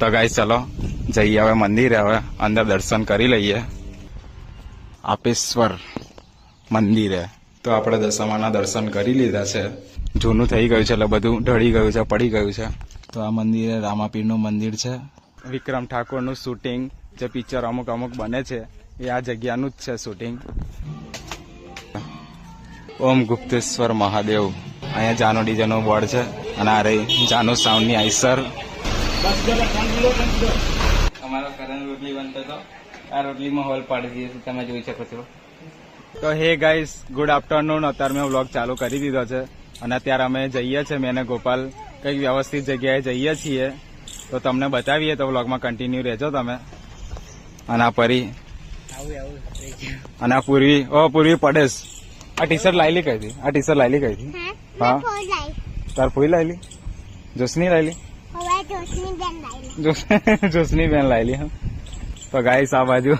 તો ગાઈસ ચલો, જઈએ હવે મંદિરે, હવે અંદર દર્શન કરી લઈએ. આપેશ્વર મંદિરે. તો આપણે દશામાના દર્શન કરી લીધા છે. જૂનું થઈ ગયું છે એટલે બધું ઢળી ગયું છે, પડી ગયું છે. તો આ મંદિરે રામાપીરનું મંદિર છે. વિક્રમ ઠાકોરનું શૂટિંગ જે પિક્ચર અમુક અમુક બને છે, એ આ જગ્યાનું જ છે શૂટિંગ ઓમ ગુપ્તેશ્વર મહાદેવ. અહીંયા જાનો ડીજેનો બોર્ડ છે અને આ રહી જાનો સાઉન્ડની આઈસર. અમારો કરણ રોટલી બનતો હતો આ રોટલીમાં હોલ પાડી દીધી હતી તમે જોઈ શકો છો. તો હે ગાઈસ ગુડ આફ્ટરનૂન અત્યારે મેં વ્લોગ ચાલુ કરી દીધો છે અને અત્યારે અમે જઈએ છીએ મેં ગોપાલ કંઈક વ્યવસ્થિત જગ્યાએ જઈએ છીએ. તો તમને બતાવીએ તો વ્લોગમાં કન્ટિન્યુ રહેજો તમે. અને આ પરી. અને આ પૂર્વી ઓ પૂર્વી પડેશ. આ ટી શર્ટ લાયલી કઈ હતી? આ ટી શર્ટ લાયલી કઈ હતી? હા? તાર ફૂઈ લાયલી? જોશની લાયલી? જોશની બેન લાયલી, હા. તો ગાઈસ આ બાજુ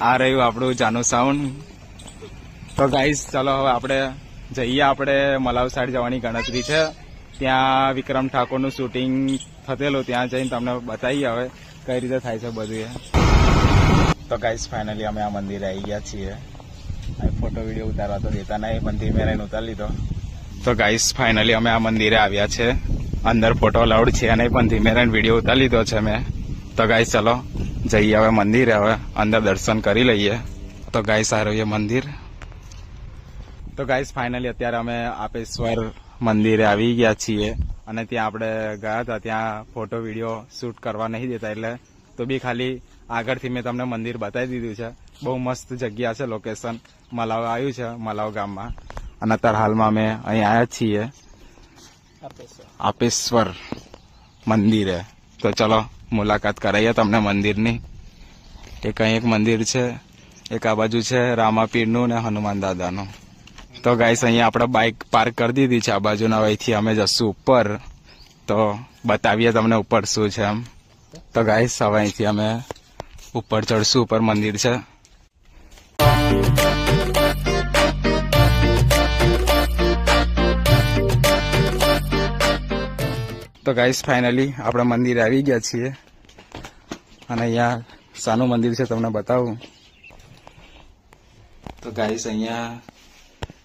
આ રહ્યું આપણું જાનું સાઉન્ડ તો ગાઈસ ચલો હવે આપણે જઈએ આપણે મલાવ સાઈડ જવાની ગણતરી છે. ત્યાં વિક્રમ ઠાકોરનું શૂટિંગ થતેલું, ત્યાં જઈને તમને બતાવીએ હવે કઈ રીતે થાય છે બધું એ. તો ગાઈસ ફાઇનલી અમે આ મંદિરે આવી ગયા છીએ. ફોટો વીડિયો ઉતારવા તો દેતા નહીં, પણ ધીમે રહીને ઉતારી લીધો. તો ગાઈસ ફાઇનલી અમે આ મંદિરે આવ્યા છે. અંદર ફોટો અલાઉડ છે નહીં, પણ ધીમે રહીને વીડિયો ઉતારી લીધો છે મેં. તો ગાય ચલો, જઈએ હવે મંદિરે, હવે અંદર દર્શન કરી લઈએ. તો ગાય સારું એ મંદિર. તો ગાઈસ ફાઇનલી અત્યારે અમે આપેશ્વર મંદિરે આવી ગયા છીએ અને ત્યાં આપણે ગયા હતા, ત્યાં ફોટો વીડિયો શૂટ કરવા નહીં દેતા, એટલે તો બી ખાલી આગળથી મેં તમને મંદિર બતાવી દીધું છે. બહુ મસ્ત જગ્યા છે લોકેશન મલાવ આવ્યું છે, મલાવ ગામમાં. અને અત્યારે હાલમાં અમે અહીં આવ્યા છીએ. આપેશ્વર મંદિરે તો ચલો, મુલાકાત કરાવીએ તમને મંદિરની. એક અહીં એક મંદિર છે, એક આ બાજુ છે રામાપીરનું ને હનુમાન દાદાનું. તો ગાઈસ અહીંયા આપણે બાઇક પાર્ક કરી દીધી છે આ બાજુના અહીંથી અમે જશું ઉપર. તો બતાવીએ તમને ઉપર શું છે એમ. તો ગાઈસ હવે અહીંથી અમે ઉપર ચડશું, ઉપર મંદિર છે. તો ગાઈસ ફાઇનલી આપણે મંદિર આવી ગયા છીએ. અને અહીંયા શાનું મંદિર છે, તમને બતાવું. તો ગાઈસ અહીંયા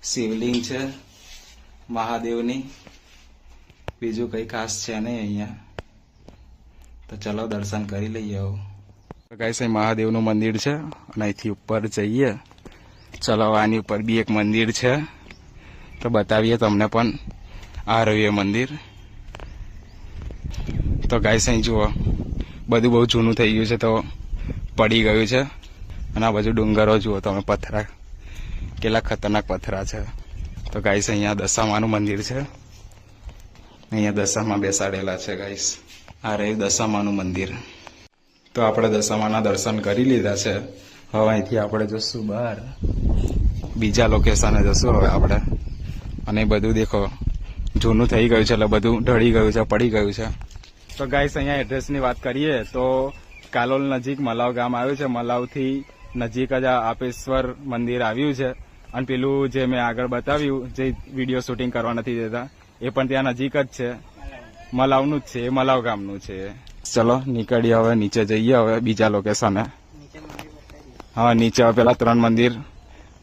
શિવલિંગ છે, મહાદેવની. બીજું કંઈ ખાસ છે નહીં અહીંયા. તો ચલો દર્શન કરી લઈએ આવું તો ગાઈસ અહીં મહાદેવનું મંદિર છે, અને અહીંથી ઉપર જઈએ. ચલો, આની ઉપર બી એક મંદિર છે. તો બતાવીએ તમને પણ આ રહ્યું એ મંદિર. તો ગાઈસ અહીં જુઓ, બધું બહુ જૂનું થઈ ગયું છે તો પડી ગયું છે. અને આ બાજુ ડુંગરો જુઓ તમે, પથરા, કેટલા ખતરનાક પથરા છે. તો ગાઈસ અહીંયા દશામાનું મંદિર છે. અહીંયા દશામાં બેસાડેલા છે ગાઈસ આ રહ્યું દશામાનું મંદિર. તો આપણે દશામાના દર્શન કરી લીધા છે. હવે અહીંથી આપણે જશું બહાર. બીજા લોકેશને જશું હવે આપણે. અને બધું દેખો, જૂનું થઈ ગયું છે એટલે બધું ઢળી ગયું છે, પડી ગયું છે. તો ગાઈસ અહીંયા એડ્રેસની વાત કરીએ તો કાલોલ નજીક મલાવ ગામ આવ્યું છે. મલાવથી નજીક જ આપેશ્વર મંદિર આવ્યું છે. અને પેલું જે મેં આગળ બતાવ્યું, જે વીડિયો શૂટિંગ કરવા નથી દેતા, એ પણ ત્યાં નજીક જ છે. મલાવનું જ છે, એ મલાવ ગામનું છે. ચલો, નીકળીએ હવે, નીચે જઈએ હવે બીજા લોકેશને હા, નીચે હવે પેલા ત્રણ મંદિર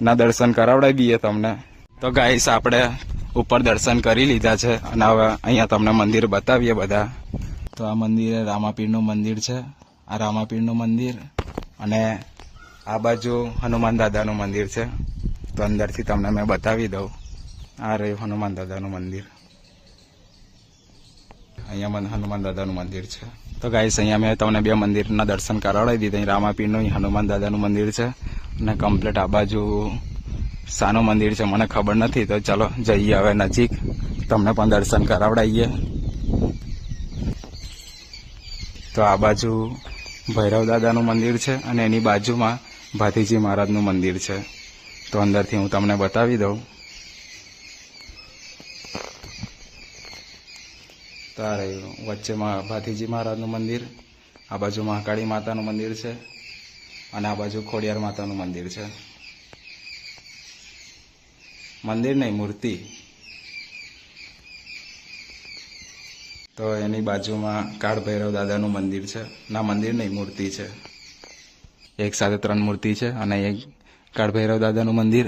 ના દર્શન કરાવડાવી દઈએ તમને. તો ગાઈસ આપણે ઉપર દર્શન કરી લીધા છે. અને હવે અહીંયા તમને મંદિર બતાવીએ બધા. તો આ મંદિર રામાપીરનું મંદિર છે. આ રામાપીરનું મંદિર અને આ બાજુ હનુમાન દાદાનું મંદિર છે. તો અંદરથી તમને મેં બતાવી દઉં. આ રહ્યું હનુમાન દાદાનું મંદિર. અહીંયા મને હનુમાન દાદાનું મંદિર છે. તો ગાઈસ, અહીંયા મેં તમને બે મંદિરના દર્શન કરાવડાવી દીધા. અહીં રામાપીરનું હનુમાન દાદાનું મંદિર છે. અને કમ્પ્લીટ આ બાજુ શાનું મંદિર છે. મને ખબર નથી. તો ચલો જઈએ હવે નજીક. તમને પણ દર્શન કરાવડાવીએ. તો આ બાજુ ભૈરવ દાદાનું મંદિર છે અને એની બાજુમાં ભાતીજી મહારાજનું મંદિર છે. તો અંદરથી હું તમને બતાવી દઉં. તો વચ્ચેમાં ભાતીજી મહારાજનું મંદિર, આ બાજુ મહાકાળી માતાનું મંદિર છે અને આ બાજુ ખોડિયાર માતાનું મંદિર છે. મંદિર નહીં, મૂર્તિ. તો એની બાજુમાં કાળ ભૈરવ દાદાનું મંદિર છે. ના, મંદિર નહીં, મૂર્તિ છે. એક સાથે ત્રણ મૂર્તિ છે અને એક કાળ ભૈરવ દાદાનું મંદિર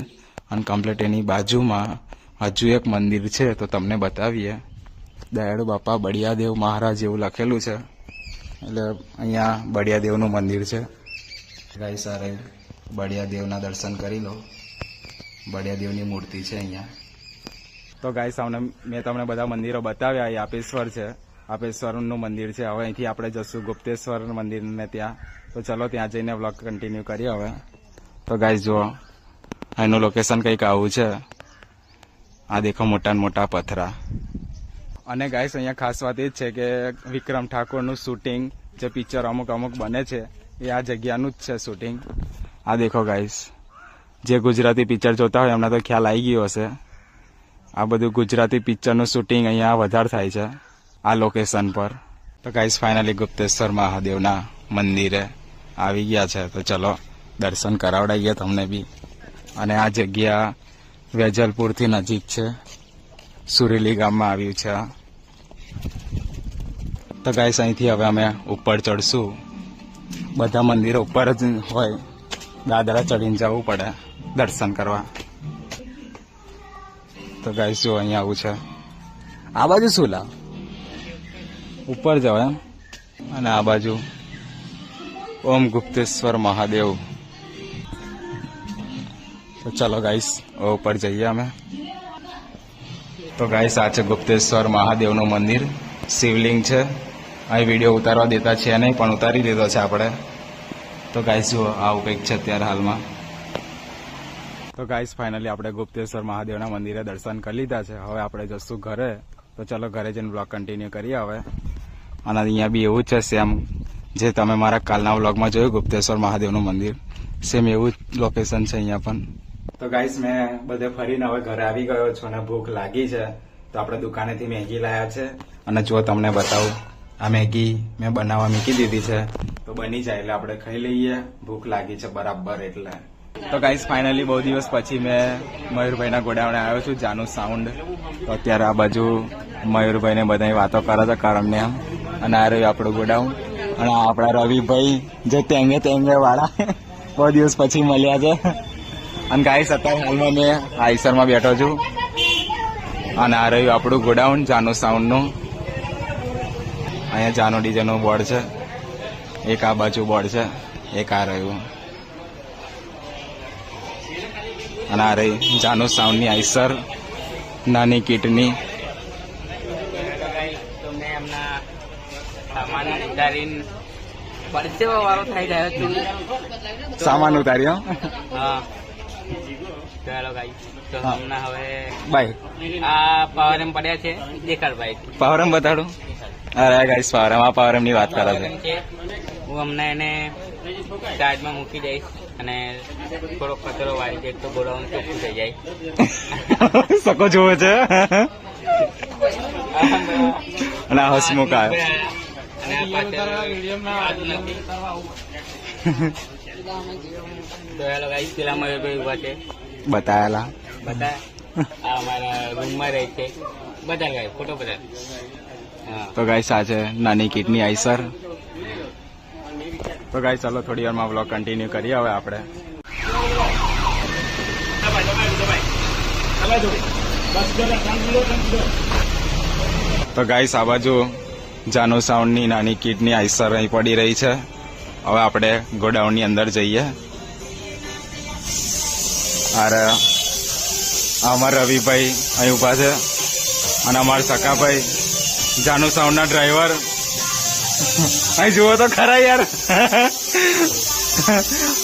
અને કમ્પ્લીટ એની બાજુમાં હજુ એક મંદિર છે. તો તમને બતાવીએ. દયાળુ બાપા બળિયાદેવ મહારાજ એવું લખેલું છે. એટલે અહીંયા બળિયાદેવનું મંદિર છે. ગાઈ સારે બળિયાદેવના દર્શન કરી લો. બળિયાદેવની મૂર્તિ છે અહીંયા. તો ગાય સામે મેં તમને બધા મંદિરો બતાવ્યા, એ આપેશ્વર છે. આપેશ્વરનું મંદિર છે. હવે અહીંથી આપણે જશું ગુપ્તેશ્વર મંદિરને ત્યાં. તો ચલો ત્યાં જઈને વ્લોગ કન્ટિન્યુ કરીએ હવે. તો ગાય જુઓ. એનું લોકેશન કંઈક આવું છે. આ દેખો મોટા મોટા પથરા. અને ગાઈસ અહીંયા ખાસ વાત એ જ છે કે વિક્રમ ઠાકોરનું શૂટિંગ જે પિક્ચર અમુક અમુક બને છે, એ આ જગ્યાનું જ છે શૂટિંગ આ દેખો ગાઈસ જે ગુજરાતી પિક્ચર જોતા હોય એમને તો ખ્યાલ આવી ગયો હશે. આ બધું ગુજરાતી પિક્ચરનું શૂટિંગ અહીંયા વધારે થાય છે, આ લોકેશન પર. તો ગાઈસ ફાઇનલી ગુપ્તેશ્વર મહાદેવના મંદિરે આવી ગયા છે. તો ચલો, દર્શન કરાવડાવીએ તમને બી. અને આ જગ્યા વેજલપુરથી નજીક છે. સુરેલી ગામમાં આવ્યું છે. તો ગાઈસ અહીંથી હવે અમે ઉપર ચડશું. બધા મંદિરો ઉપર જ હોય. દાદરા ચડીને જવું પડે. દર્શન કરવા. તો ગાઈસ જો અહીંયા આવું છે. આ બાજુ શું લા? ઉપર જવાય એમ. અને આ બાજુ ઓમ ગુપ્તેશ્વર મહાદેવ. તો ચલો ગાઈસ ઉપર જઈએ અમે. તો ગાઈસ આ છે ગુપ્તેશ્વર મહાદેવનું મંદિર. શિવલિંગ છે. અહીં વીડિયો ઉતારવા દેતા છે નહીં, પણ ઉતારી દીધો છે આપણે. તો ગાઈસ જુઓ, આવું કંઈક છે અત્યારે હાલમાં. તો ગાઈસ ફાઇનલી આપણે ગુપ્તેશ્વર મહાદેવના મંદિરે દર્શન કરી લીધા છે. હવે આપણે જશું ઘરે. તો ચલો ઘરે જઈને બ્લોગ કન્ટિન્યુ કરીએ હવે. અને અહીંયા બી એવું જ છે સેમ જે તમે મારા કાલના બ્લોગમાં જોયું, ગુપ્તેશ્વર મહાદેવનું મંદિર. સેમ એવું જ લોકેશન છે અહીંયા પણ. તો ગાઈસ મેં બધે ફરીને હવે ઘરે આવી ગયો છું અને ભૂખ લાગી છે. તો આપણે દુકાનેથી મેગી લાયા છે. અને જો તમને બતાવું, આ મેગી મેં બનાવવા મૂકી દીધી છે. તો બની જાય એટલે આપણે ખાઈ લઈએ. ભૂખ લાગી છે બરાબર એટલે. તો ગાઈસ ફાઇનલી બહુ દિવસ પછી મેં મયુરભાઈના ગોડાઉને આવ્યો છું, જાનું સાઉન્ડ તો અત્યારે આ બાજુ મયુરભાઈને બધા વાતો કરે છે, કરમને આમ અને આ રહ્યું આપણું ગોડાઉન. અને આપણા રવિભાઈ, જે તેંગે તેંગે વાળા. બહુ દિવસ પછી મળ્યા છે. અને ગાઈસ અત્યારે હાલમાં મેં આઈસરમાં બેઠો છું. અને આ રહ્યું આપણું ગોડાઉન, જાનું સાઉન્ડનું અહીંયા જાનો ડીજેનું બોર્ડ છે. એક આ બાજુ બોર્ડ છે. એક આ રહ્યું. અને આ રહી જાનુ સાઉન્ડની આઈસર નાની કીટની. સામાન ઉતારીને પરસેવો વાળો થઈ ગયો છું. સામાન ઉતાર્યો? હા. ચાલો ગાઈ તો હમણાં હવે બાય આ પાવર પડ્યા છે દેખાડ ભાઈ. પાવરમ બતાડું? અરે ગાઈસ પાવરમ આ પાવરમની વાત કરે છે. હું હમણાં એને ચાર્જમાં મૂકી દઈશ. અને થોડો કચરો વાળી દઈશ તો ગોડાઉન ચોખ્ખું થઈ જાય. સકો જોવે છે. અને આ હસમુખ આવ્યો. બતાયેલા બધા આ અમારા રૂમમાં રહે છે. બધા ગાય ફોટો બધા હા. તો ગાય સાચે નાની કીટની આઈસર. તો ગાય ચાલો થોડી વારમાં બ્લોગ કન્ટિન્યુ કરીએ હવે આપણે. તો ગાઈસ આ બાજુ જાનુ સાઉન્ડની નાની કીટની આઈસર અહીં પડી રહી છે. હવે આપણે ગોડાઉનની અંદર જઈએ. અરે, અમાર રવિભાઈ અહીં ઊભા છે. અને અમારા સકાભાઈ જાનુ સાઉન્ડના ડ્રાઈવર અહીં જુઓ તો ખરા યાર.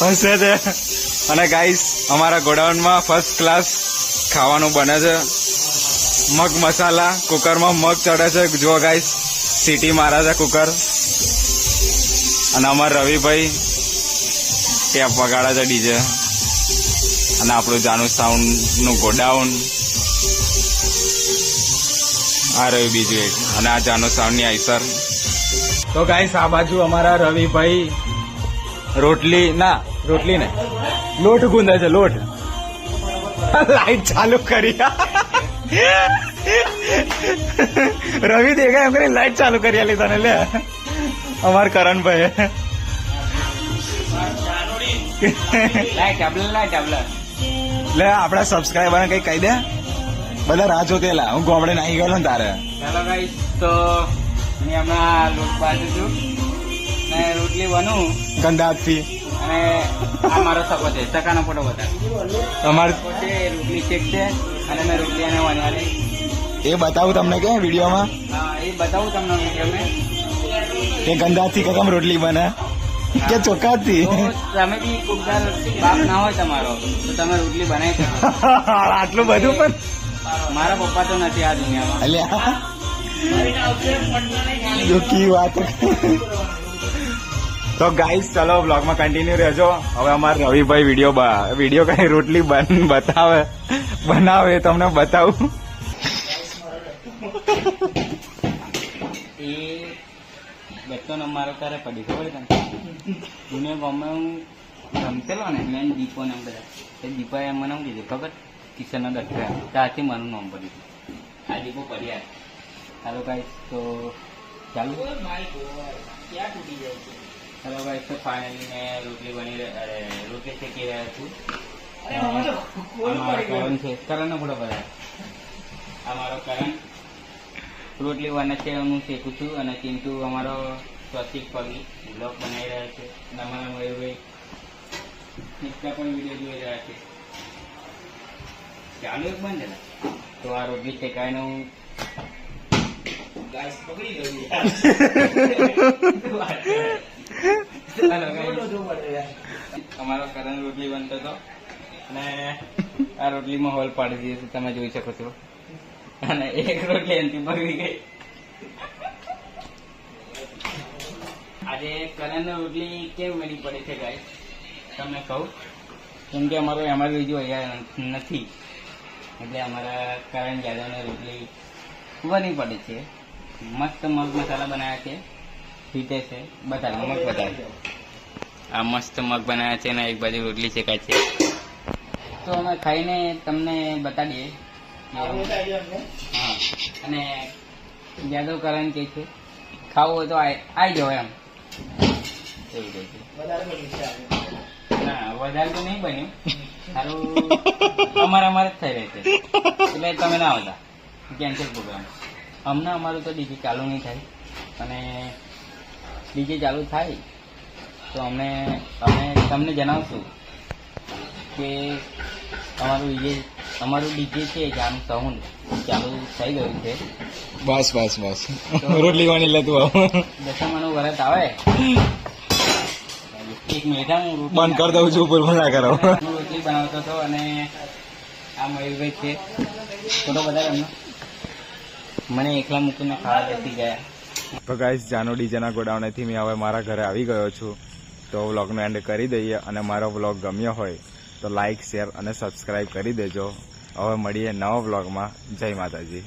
હશે છે અને ગાઈસ અમારા ગોડાઉનમાં ફર્સ્ટ ક્લાસ ખાવાનું બને છે. મગ મસાલા, કુકરમાં મગ ચડે છે. જુઓ ગાઈસ સીટી મારે છે કુકર. અને અમાર રવિભાઈ ટેપ વગાડે છે ડીજે. અને આપણું જાનુ સાઉન્ડનું ગોડાઉન. આ રહ્યું બીજું એક. અને આ જાનું સાઉન્ડની આઈસર. તો ગાઈસ આ બાજુ અમારા રવિભાઈ રોટલી ના રોટલી ને લોટ ગુંદે છે લોટ. લાઈટ ચાલુ કરી. રવિ દેખાય એમ કરી લાઈટ ચાલુ કરી આલી તને લે. અમાર કરણભાઈ લે આપડા સબસ્ક્રાઈબર કઈ કહી દે. બધા રાહ જોતેલા હું ગોમડે નાહી ગયેલો ને તારે. ગાઈસ તો હું હમણાં લોટ બાજુ છું. ને રોટલી બનું. ગંદા અને આ મારો સપો છે સકાનો ફોટો બતાવ. અમાર પોતે રોટલી શેક છે અને મેં રોટલી અને એ બતાવું તમને કે વિડીયોમાં? હા એ બતાવું તમને વીડિયો મેં કે ગંદા હાથથી કકમ રોટલી બને? કે ચોખ્ખા હાથથી તમે બી કુકદાર બાપ ના હોય તમારો તો તમે રોટલી બનાવી શકો. આટલું બધું પણ? મારા પપ્પા તો નથી આ દુનિયામાં. અલ્યા કી વાત. તો ગાઈસ ચલો બ્લોગમાં કન્ટિન્યુ રહેજો. હવે અમારે રવિભાઈ વીડિયો વીડિયો કઈ રોટલી બતાવે, બનાવે તમને બતાવું. એ બેઠો ને મારો ત્યારે પડી ખબર તને. ગમે હું રમતેલો ને, મેં દીપો ને બધા. એ દીપાએ મને શું કીધું, ખબર? કિશન દત્ત. ત્યાંથી મારું નામ પડ્યું આ દીપો પડ્યા ચાલો? ગાઈસ તો ચાલુ હેલો ગાઈસ તો ફાઇનલી મેં રોટલી બની અરે રોટલી શેકી રહ્યા છું? મારો કરણ છે. કરણનો ફોટો બધા આ મારો કરણ રોટલી બને છે હું શેકું છું અને ચિંટુ અમારો સ્વસ્તિક પગી બ્લોગ બનાવી રહ્યા છે. અને અમારા મયુરભાઈ ઇન્સ્ટા પણ વીડિયો જોઈ રહ્યા છે. ચાલુ એક બંધ છે? તો આ રોટલી શેકાઈને હું ગાઈસ પકડી ગયું ચાલો guys. અમારો કરણ રોટલી બનતો હતો અને આ રોટલીમાં હોલ પાડી દીધો તમે જોઈ શકો છો અને એક રોટલી એનથી બગડી ગઈ આજે કરણ રોટલી કેમ બની પડે છે ગાય તમને કહું કેમ કે અમારો એમાં બીજું અહીંયા નથી એટલે અમારા કરણ યાદવને રોટલી બની પડે છે મસ્ત મગ મસાલા બનાવ્યા છે. પીતે છે. બતાવે મગ બતાવે આ મસ્ત મગ બનાવ્યા છે અને એક બાજુ રોટલી શેકાય છે. તો અમે ખાઈને તમને બતાડીએ. હા અને યાદવ કરણ કે છે ખાવું હોય તો આવી જાવ જાઓ એમ. એવું કહે છે. ના વધારે તો નહીં બન્યું. સારું અમારે અમારે જ થઈ રહે છે. એટલે તમે ના આવતા. કેન્સલ પ્રોગ્રામ હમણાં અમારું તો ડીજે ચાલુ નહીં થાય. અને ડીજે ચાલુ થાય તો અમે અમે તમને જણાવશું કે અમારું ડીજે અમારું ડીજે છે જામ સાઉન્ડ ચાલુ થઈ ગયું છે? બસ બસ બસ. રોટલી વાણી લેતું આવો. દશામાનું વરત આવે? એક મિનિટ હું બંધ કરી દઉં છું ઉપર ના કરો. રોટલી બનાવતો હતો અને આ મયુરભાઈ છે. ફોટો બધા એમનો. મને એકલા મૂકીને ખાવા બેસી ગયા. તો ગાઈસ જાનો ડીજેના ગોડાઉનેથી મેં હવે મારા ઘરે આવી ગયો છું. તો વ્લોગનો એન્ડ કરી દઈએ અને મારો વ્લોગ ગમ્યો હોય તો લાઇક શેર અને સબસ્ક્રાઈબ કરી દેજો. હવે મળીએ નવા વ્લોગમાં. જય માતાજી.